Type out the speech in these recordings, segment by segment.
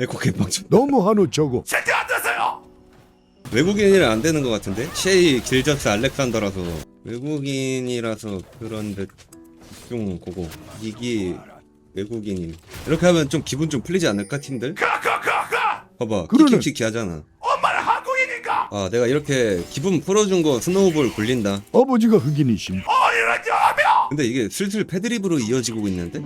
에코 개빵쳐. 너무 한우 저거 제때 안 되세요. 외국인이라 안 되는 것 같은데? 셰이 길저스 알렉산더라서 외국인이라서 그런 듯좀 고고 이기 외국인임 이렇게 하면 좀 기분 좀 풀리지 않을까 팀들? 가가가가. 봐봐 그러네. 키키키키 하잖아 엄마는 한국인인가? 아 내가 이렇게 기분 풀어준 거 스노우볼 굴린다 아버지가 흑인이심 어리는 여며. 근데 이게 슬슬 패드립으로 이어지고 있는데?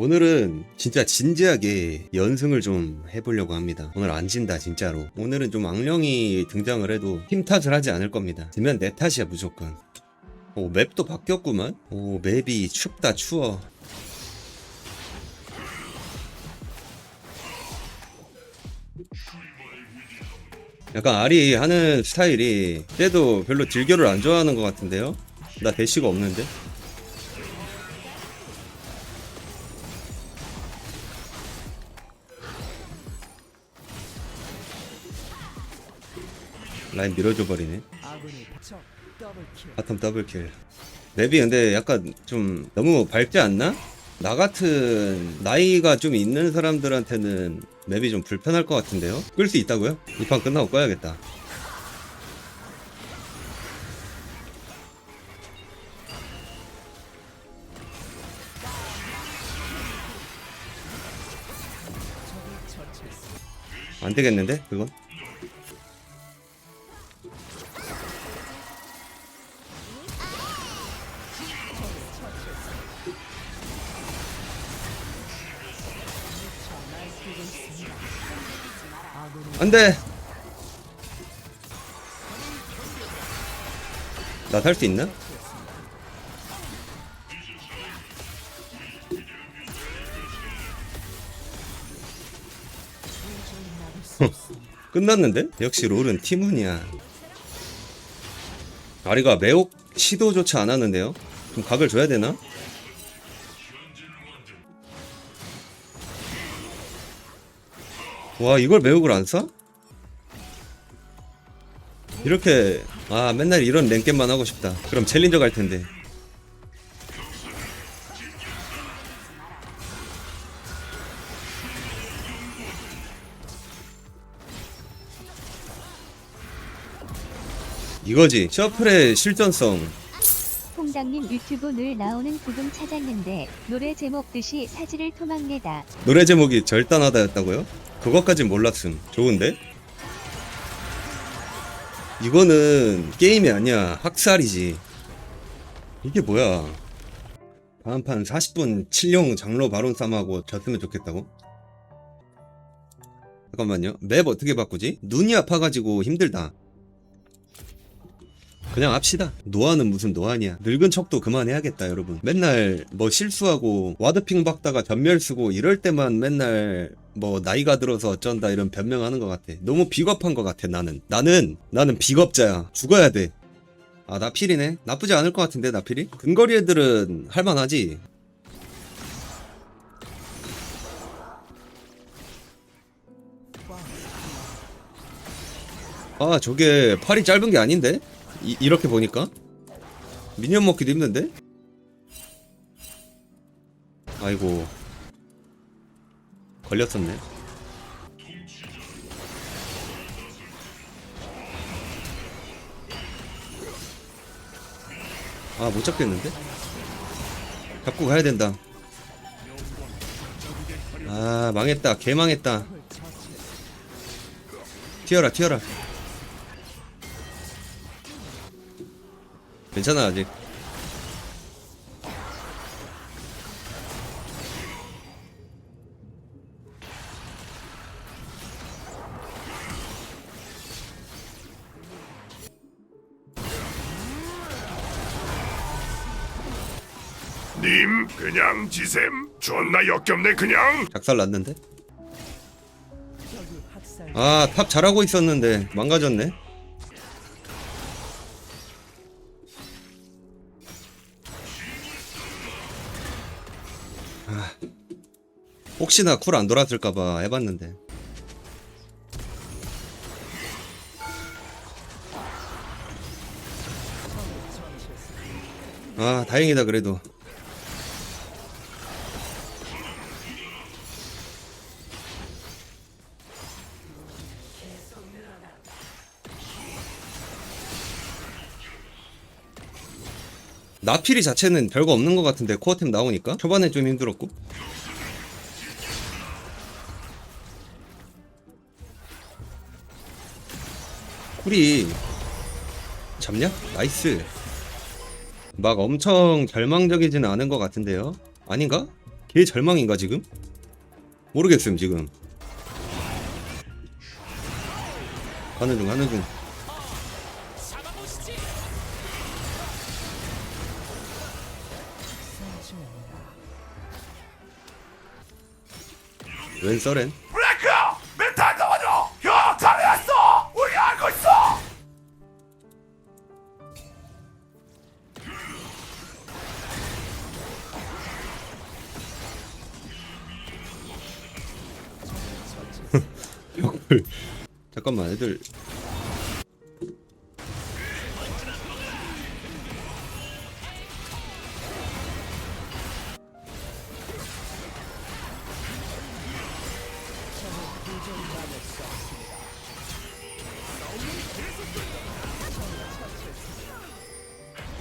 오늘은 진짜 진지하게 연승을 좀 해보려고 합니다. 오늘 안 진다 진짜로. 오늘은 좀 악령이 등장을 해도 팀 탓을 하지 않을 겁니다. 지면 내 탓이야 무조건. 오 맵도 바뀌었구만. 오 맵이 춥다 추워. 약간 아리 하는 스타일이 쟤도 별로 딜교를 안 좋아하는 것 같은데요? 나 대시가 없는데? 라인 밀어줘 버리네. 바텀 더블킬. 맵이 근데 약간 좀 너무 밝지 않나? 나 같은 나이가 좀 있는 사람들한테는 맵이 좀 불편할 것 같은데요? 끌 수 있다고요? 이 판 끝나고 꺼야겠다. 안 되겠는데? 그건? 안 돼! 나 살 수 있나? 끝났는데? 역시 롤은 팀운이야. 아리가 매혹 시도조차 안 하는데요? 좀 각을 줘야 되나? 와 이걸 매혹을 안 써? 이렇게 아 맨날 이런 랭겜만 하고 싶다 그럼 챌린저 갈 텐데 이거지 셔플의 실전성 통당님 유튜브 늘 나오는 부분 찾았는데 노래 제목 듯이 사지를 토막내다. 노래 제목이 절단하다였다고요? 그것까진 몰랐음. 좋은데? 이거는 게임이 아니야. 학살이지. 이게 뭐야? 다음 판 40분 칠용 장로 바론 쌈하고 졌으면 좋겠다고? 잠깐만요. 맵 어떻게 바꾸지? 눈이 아파가지고 힘들다. 그냥 합시다. 노안은 무슨 노안이야. 늙은 척도 그만해야겠다, 여러분. 맨날 뭐 실수하고 와드핑 박다가 전멸 쓰고 이럴 때만 맨날 뭐 나이가 들어서 어쩐다 이런 변명하는 것 같아. 너무 비겁한 것 같아, 나는. 나는, 나는 비겁자야. 죽어야 돼. 아, 나필이네. 나쁘지 않을 것 같은데, 나필이? 근거리 애들은 할만하지. 아, 저게 팔이 짧은 게 아닌데? 이, 이렇게 보니까? 미니언 먹기도 힘든데? 아이고. 걸렸었네. 아, 못 잡겠는데? 잡고 가야 된다. 아, 망했다. 개 망했다. 튀어라, 튀어라. 괜찮아, 아직. 님 그냥 지셈. 존나 역겹네 그냥. 작살 났는데? 아, 탑 잘하고 있었는데 망가졌네. 혹시나 쿨 안 돌았을까봐 해봤는데. 아 다행이다 그래도. 나필이 자체는 별거 없는 것 같은데 코어템 나오니까? 초반에 좀 힘들었고? 쿨이 잡냐? 나이스 막 엄청 절망적이지는 않은 것 같은데요 아닌가? 걔 절망인가 지금? 모르겠음 지금 가는 중 가는 중 웬 써렌? 잠깐만 애들.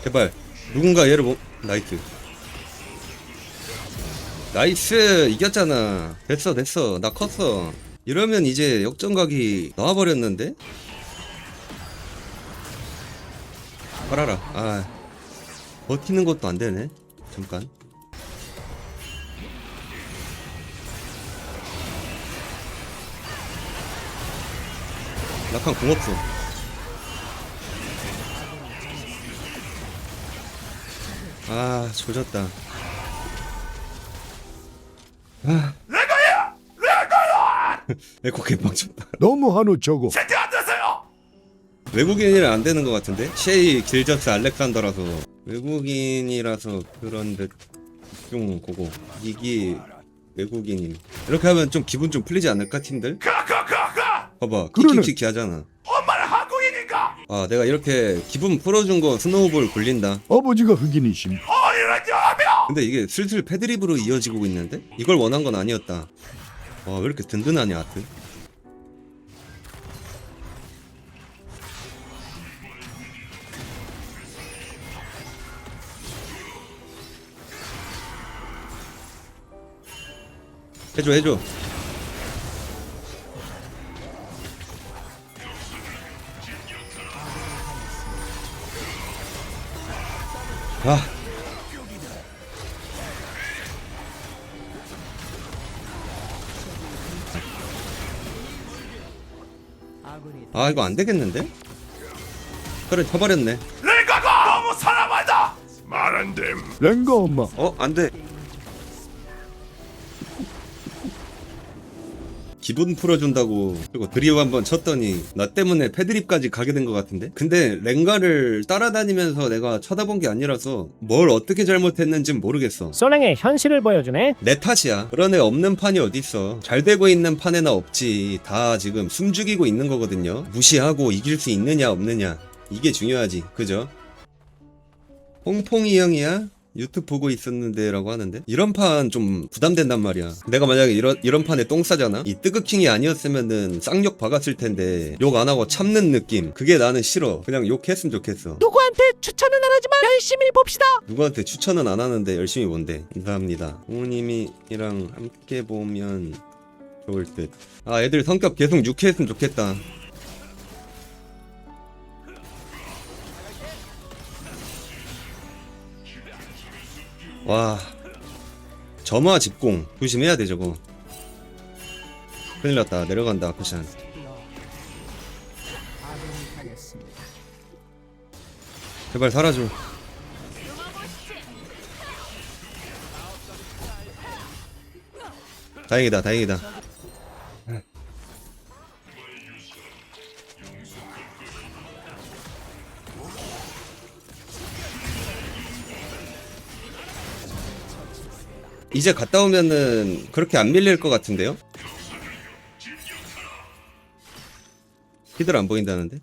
제발 누군가 얘를 뭐 나이스. 나이스 이겼잖아. 됐어 됐어. 나 컸어 이러면 이제 역전각이 나와버렸는데? 빨아라. 아 버티는 것도 안 되네. 잠깐. 낙한 궁 없어 아 조졌다. 아 에코 개빡쳤다. 너무 한우 저거. 제대 안 되세요! 외국인이라 안 되는 것 같은데? 셰이 길저스 알렉산더라서. 외국인이라서 그런 듯좀 그거. 이기 외국인임 이렇게 하면 좀 기분 좀 풀리지 않을까 팀들? 가가가가! 봐봐. 그러네. 키키키키 하잖아. 엄마는 한국인인가? 아 내가 이렇게 기분 풀어준 거 스노우볼 굴린다. 아버지가 흑인이심. 어이런 여명 근데 이게 슬슬 패드립으로 이어지고 있는데? 이걸 원한 건 아니었다 와 왜 이렇게 든든하냐 하트 해줘 해줘. 아 아 이거 안 되겠는데? 그래 쳐버렸네. 내가가 너무 사랑한다! 말 안 됨. 랭가 엄마. 어 안 돼 기분 풀어준다고 그리고 드립 한번 쳤더니 나 때문에 패드립까지 가게 된 것 같은데? 근데 랭가를 따라다니면서 내가 쳐다본 게 아니라서 뭘 어떻게 잘못했는진 모르겠어. 소랭의 현실을 보여주네. 내 탓이야. 그런 애 없는 판이 어딨어. 잘 되고 있는 판에나 없지. 다 지금 숨죽이고 있는 거거든요. 무시하고 이길 수 있느냐 없느냐. 이게 중요하지. 그죠? 퐁퐁이 형이야? 유튜브 보고 있었는데 라고 하는데 이런 판 좀 부담된단 말이야. 내가 만약에 이런 이런 판에 똥 싸잖아? 이 뜨극킹이 아니었으면은 쌍욕 박았을 텐데 욕 안 하고 참는 느낌. 그게 나는 싫어. 그냥 욕했으면 좋겠어. 누구한테 추천은 안 하지만 열심히 봅시다. 누구한테 추천은 안 하는데 열심히 본대. 감사합니다. 부모님이랑 함께 보면 좋을 듯 아 애들 성격 계속 유쾌했으면 좋겠다 와 점화 집공. 조심해야 돼 저거. 큰일 났다. 내려간다 쿠션. 제발 사라져 다행이다 다행이다 이제 갔다 오면은 그렇게 안 밀릴 것 같은데요? 히들 안 보인다는데?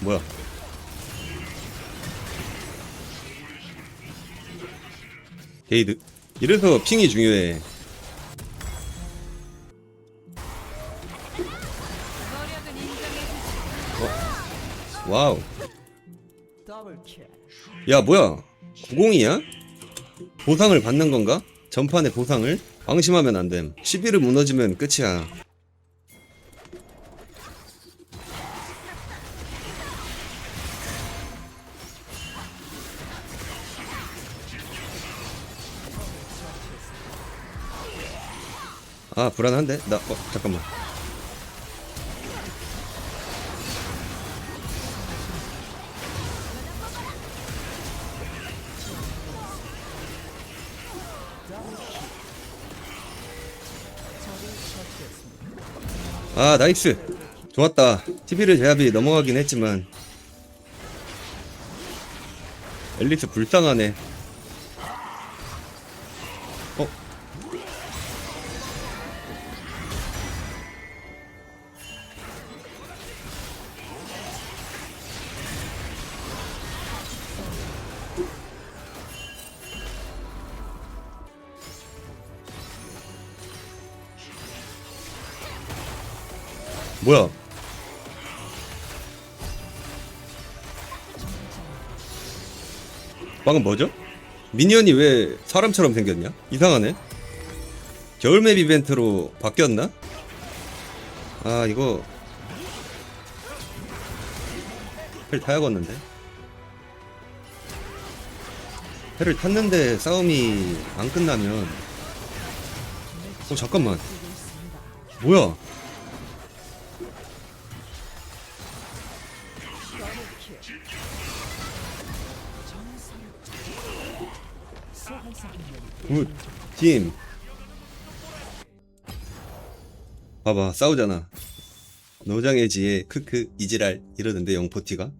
뭐야? 게이드 이래서 핑이 중요해 어? 와우 야 뭐야 90이야? 보상을 받는 건가? 전판의 보상을? 방심하면 안됨 11을 무너지면 끝이야 아 불안한데? 나 어 잠깐만 아 나이스 좋았다. TV를 제압이 넘어가긴 했지만 앨리스 불쌍하네 뭐야 방금 뭐죠? 미니언이 왜 사람처럼 생겼냐? 이상하네. 겨울맵 이벤트로 바뀌었나? 아 이거 헬 타야겠는데? 헬을 탔는데 싸움이 안 끝나면 어 잠깐만 뭐야 굿, 팀. 봐봐, 싸우잖아. 노장의 지혜, 크크, 이지랄, 이러던데, 영포티가.